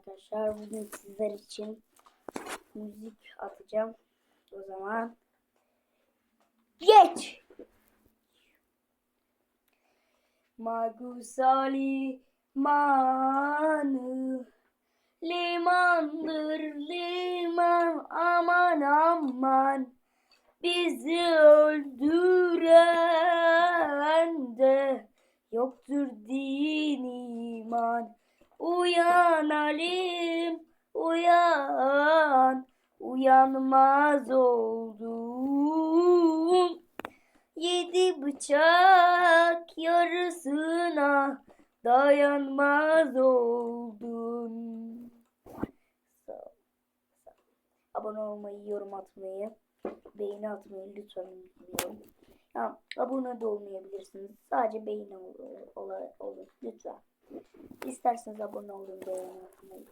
arkadaşlar. Bugün sizler için müzik atacağım. O zaman geç. Magusali manı limandır liman aman aman bizi öldüren de yoktur din iman uyan alim uyan uyanmaz oldum Yedi bıçak yarısına dayanmaz oldun. Abone olmayı, yorum atmayı, beğeni atmayı lütfen unutmayın. Ya, abone de olmayabilirsiniz. Sadece beğeni ol, ol, olun lütfen. İsterseniz abone olun, beğeni atmayı.